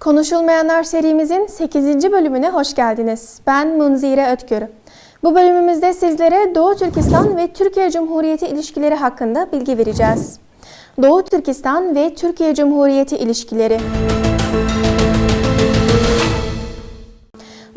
Konuşulmayanlar serimizin 8. bölümüne hoş geldiniz. Ben Munzire Ötgörü. Bu bölümümüzde sizlere Doğu Türkistan ve Türkiye Cumhuriyeti ilişkileri hakkında bilgi vereceğiz. Doğu Türkistan ve Türkiye Cumhuriyeti ilişkileri.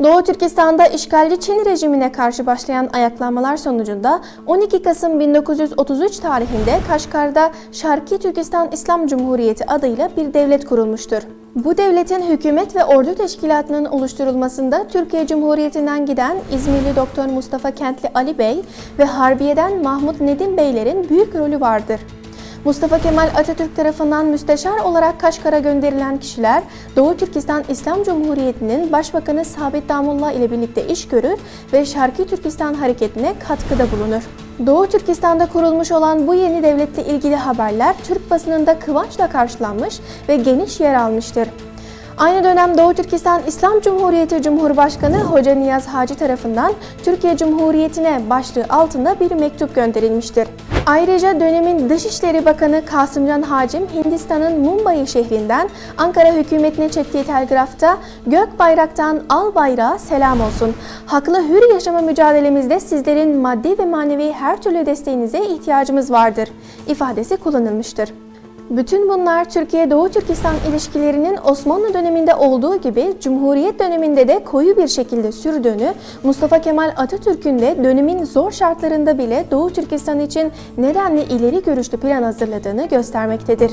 Doğu Türkistan'da işgalci Çin rejimine karşı başlayan ayaklanmalar sonucunda 12 Kasım 1933 tarihinde Kaşgar'da Şarkı Türkistan İslam Cumhuriyeti adıyla bir devlet kurulmuştur. Bu devletin hükümet ve ordu teşkilatının oluşturulmasında Türkiye Cumhuriyeti'nden giden İzmirli Doktor Mustafa Kentli Ali Bey ve Harbiye'den Mahmut Nedim Beylerin büyük rolü vardır. Mustafa Kemal Atatürk tarafından müsteşar olarak Kaşgar'a gönderilen kişiler Doğu Türkistan İslam Cumhuriyeti'nin Başbakanı Sabit Damullah ile birlikte iş görür ve Şarkı Türkistan hareketine katkıda bulunur. Doğu Türkistan'da kurulmuş olan bu yeni devletle ilgili haberler Türk basınında kıvançla karşılanmış ve geniş yer almıştır. Aynı dönem Doğu Türkistan İslam Cumhuriyeti Cumhurbaşkanı Hoca Niyaz Hacı tarafından Türkiye Cumhuriyeti'ne başlığı altında bir mektup gönderilmiştir. Ayrıca dönemin Dışişleri Bakanı Kasımcan Hacim Hindistan'ın Mumbai şehrinden Ankara hükümetine çektiği telgrafta gök bayraktan al bayrağı selam olsun. Haklı hür yaşama mücadelemizde sizlerin maddi ve manevi her türlü desteğinize ihtiyacımız vardır ifadesi kullanılmıştır. Bütün bunlar Türkiye-Doğu Türkistan ilişkilerinin Osmanlı döneminde olduğu gibi Cumhuriyet döneminde de koyu bir şekilde sürdüğünü, Mustafa Kemal Atatürk'ün de dönemin zor şartlarında bile Doğu Türkistan için nedenli ileri görüşlü plan hazırladığını göstermektedir.